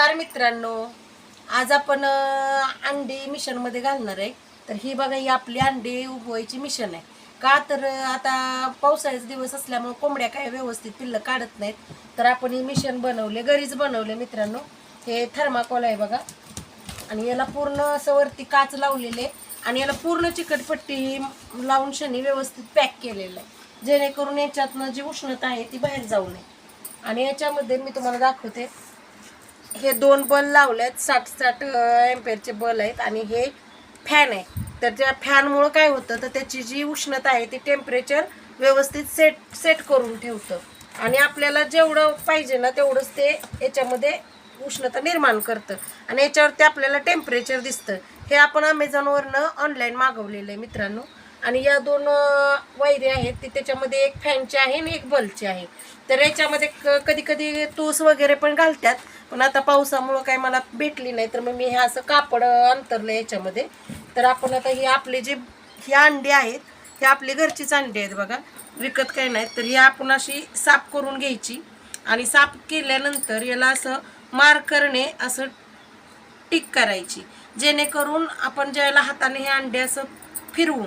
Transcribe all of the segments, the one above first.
नमस्कार मित्रांनो. आज आपण अंडी मिशनमध्ये घालणार आहे. तर ही बघा ही आपली अंडी उगवायची मिशन आहे. का तर आता पावसाळ्याचे दिवस असल्यामुळे कोंबड्या काय व्यवस्थित पिल्लं काढत नाहीत. तर आपण ही मिशन बनवले घरीच बनवले मित्रांनो. हे थर्माकोल आहे बघा. आणि याला पूर्ण असं वरती काच लावलेले आणि याला पूर्ण चिकटपट्टी लावून शनी व्यवस्थित पॅक केलेलं आहे. जेणेकरून याच्यातनं जी उष्णता आहे ती बाहेर जाऊ नये. आणि याच्यामध्ये मी तुम्हाला दाखवते हे दोन बल लावलेत साठ साठ एम्पेअरचे बल आहेत आणि हे फॅन आहे. तर त्या फॅनमुळं काय होतं तर त्याची जी उष्णता आहे ती टेम्परेचर व्यवस्थित सेट सेट करून ठेवतं. आणि आपल्याला जेवढं पाहिजे ना तेवढंच ते याच्यामध्ये उष्णता निर्माण करतं. आणि याच्यावरती आपल्याला टेम्परेचर दिसतं. हे आपण अमेझॉनवरनं ऑनलाईन मागवलेलं आहे मित्रांनो. आणि या दोन वायरी आहेत ते त्याच्यामध्ये एक फॅनची आहे आणि एक बल्बची आहे. तर याच्यामध्ये कधी कधी तूस वगैरे पण घालतात. पण आता पावसामुळं काय मला भेटली नाही तर मग मी हे असं कापड अंतरलं याच्यामध्ये. तर आपण आता ही आपले जे ही अंडी आहेत हे आपली घरचीच अंडी आहेत बघा. विकत काही नाहीत तर ही आपण अशी साफ करून घ्यायची. आणि साफ केल्यानंतर याला असं मार्करने असं टिक करायची. जेणेकरून आपण ज्यावेळेला हाताने हे अंडे असं फिरवू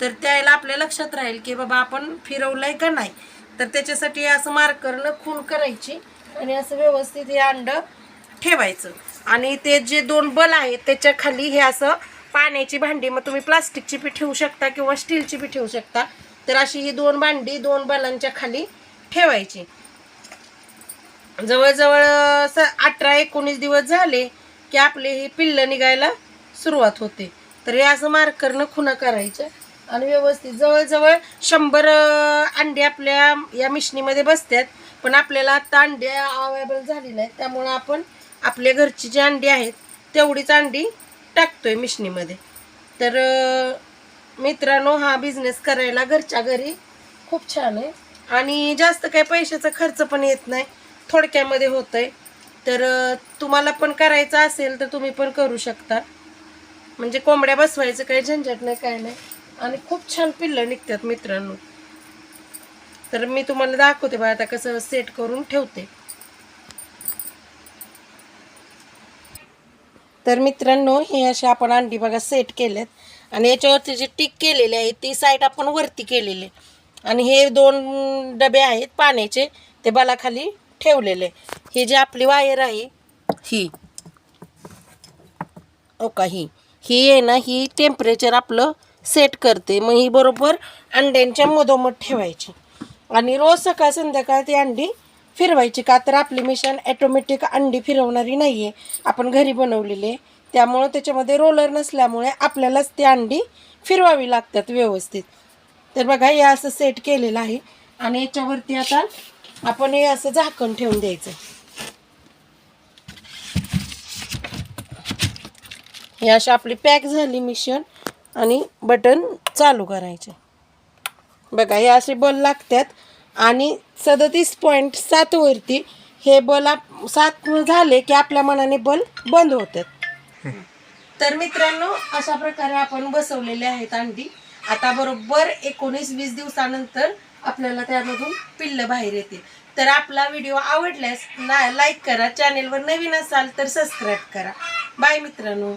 तर त्यावेळेला आपल्या लक्षात राहील की बाबा आपण फिरवलं आहे का नाही. तर त्याच्यासाठी हे असं मार्करनं खून करायची. आणि असं व्यवस्थित हे अंड ठेवायचं. आणि ते जे दोन बल आहेत त्याच्याखाली हे असं पाण्याची भांडी मग तुम्ही प्लास्टिकची बी ठेवू शकता किंवा स्टीलची बी ठेवू शकता. तर अशी ही दोन भांडी दोन बलांच्या खाली ठेवायची. जवळजवळ स अठरा एकोणीस दिवस झाले की आपले हे पिल्लं निघायला सुरुवात होते. तर हे असं मार्करनं खुणा करायचं आणि व्यवस्थित जवळजवळ शंभर अंडी अंडे आपल्या या मिशनीमध्ये बसतात. पण आपल्याला आता अंडी अवेलेबल झाली आहेत. त्यामुळं आपण आपल्या घरची जी अंडी आहेत तेवढीच अंडी टाकतोय मिशनीमध्ये. तर मित्रांनो हा बिझनेस करायला घरच्या घरी खूप छान आहे. आणि जास्त काही पैशाचा खर्च पण येत नाही. थोडक्यामध्ये होतंय. तर तुम्हाला पण करायचं असेल तर तुम्ही पण करू शकता. म्हणजे कोंबड्या बसवायचं काही झंझट नाही काय नाही. आणि खूप छान पिल्लं निघतात मित्रांनो. तर मी तुम्हाला दाखवते बा आता कसं सेट करून ठेवते. तर मित्रांनो हे असे आपण अंडी बघा सेट केलेत. आणि याच्यावरती जे टिक केलेले आहे ती साईड आपण वरती केलेली आहे. आणि हे दोन डबे आहेत पाण्याचे ते बालाखाली ठेवलेले. हे जे आपली वायर आहे ही. ओ का ही. ही आहे ना ही टेम्परेचर आपलं सेट करते. मग ही बरोबर अंड्यांच्या मधोमध ठेवायची. आणि रोज सकाळ संध्याकाळ ती अंडी फिरवायची का तर आपली मिशन ॲटोमॅटिक अंडी फिरवणारी नाही आहे आपण घरी बनवलेली. आहे त्यामुळं त्याच्यामध्ये रोलर नसल्यामुळे आपल्यालाच ती अंडी फिरवावी लागतात व्यवस्थित. तर बघा हे असं सेट केलेलं आहे. आणि याच्यावरती आता आपण हे असं झाकण ठेवून द्यायचं. हे अशी आपली पॅक झाली मिशन आणि बटन चालू करायचे. बघा हे असे बल लागतात. आणि सदतीस पॉईंट सातवरती हे बल आप सात झाले की आपल्या मनाने बल बंद होतात. तर मित्रांनो अशा प्रकारे आपण बसवलेले आहेत अंडी. आता बरोबर एकोणीस वीस दिवसानंतर आपल्याला त्यामधून पिल्लं बाहेर येतील. तर आपला व्हिडिओ आवडल्यास लाईक करा. चॅनेलवर नवीन असाल तर सबस्क्राईब करा. बाय मित्रांनो.